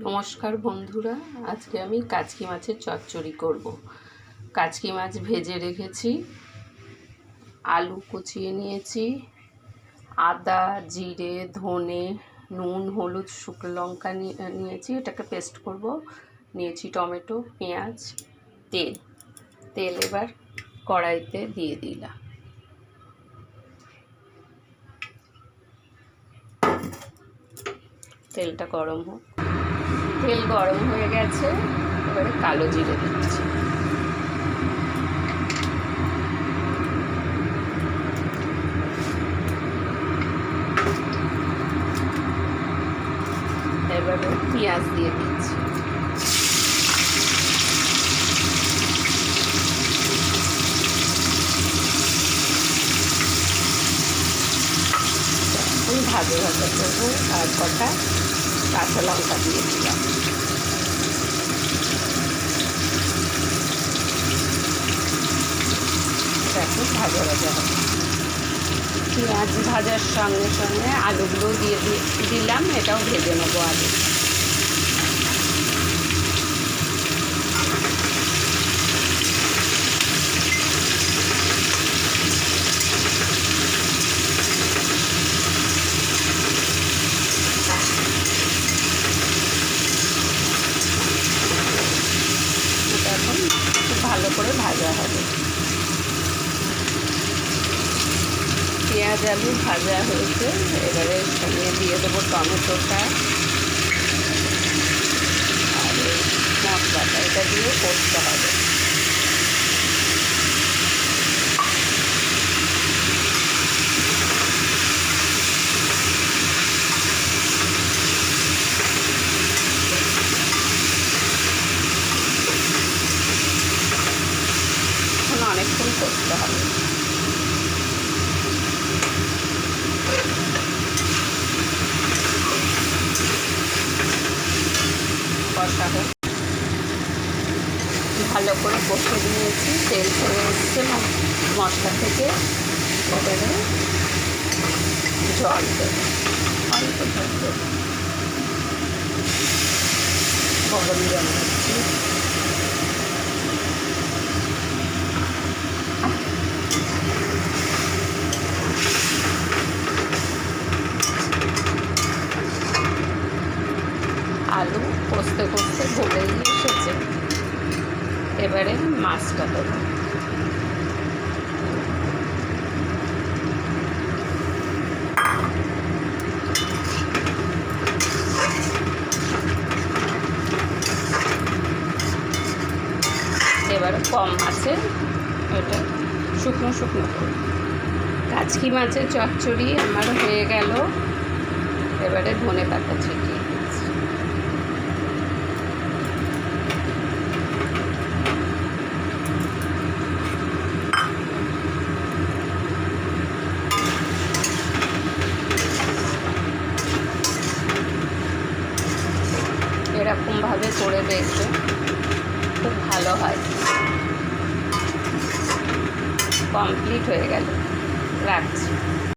নমস্কার বন্ধুরা, আজকে আমি কাচকি মাছের চচ্চড়ি করব। কাচকি মাছ ভেজে রেখেছি, আলু কুচিয়ে নিয়েছি, আদা, জিরে, ধনে, নুন, হলুদ, শুকনো লঙ্কা নিয়ে- নিয়েছি, এটাকে পেস্ট করব। নিয়েছি টমেটো, পেঁয়াজ, তেল। তেল এবার কড়াইতে দিয়ে দিলাম। তেলটা গরম হোক। তেল গরম হয়ে গেছে, এবারে কালো জিরে দিচ্ছি। এবারে পেঁয়াজ দিয়ে দিচ্ছি। ভাজে ভাজা করব আর কটা কাঁচা লঙ্কা দিয়ে দিলাম। এখন ভাজা ভাজা পেঁয়াজ ভাজার সঙ্গে সঙ্গে আলুগুলো দিয়ে দিয়ে দিলাম, এটাও ভেজে নেব আলু এটা এখন খুব ভালো করে ভাজা হবে। পেঁয়াজ আলু ভাজা হয়েছে। এবারে সঙ্গে দিয়ে দেবো টমেটোটা। আর মশলাটা, এটা দিয়ে করতে হবে। করতে হবে। ভালো করে কষে নিয়েছি, তেল ছেড়ে এসছে মশলা থেকে এবারে জল দেবো। অল্প জল দেবো। গরম জল দিচ্ছি। আলু কষতে কষতে গলেই এসেছে। এবারে মাছটা দেবো। এবারে কম আছে ওটা শুকনো শুকনো করে। মাছের চচ্চড়ি আমার হয়ে গেল। এবারে ধনে পাতা ছিটিয়ে দিচ্ছি এরকমভাবে করে দেখবে। খুব ভালো হয়। কমপ্লিট হয়ে গেল। রাখছি।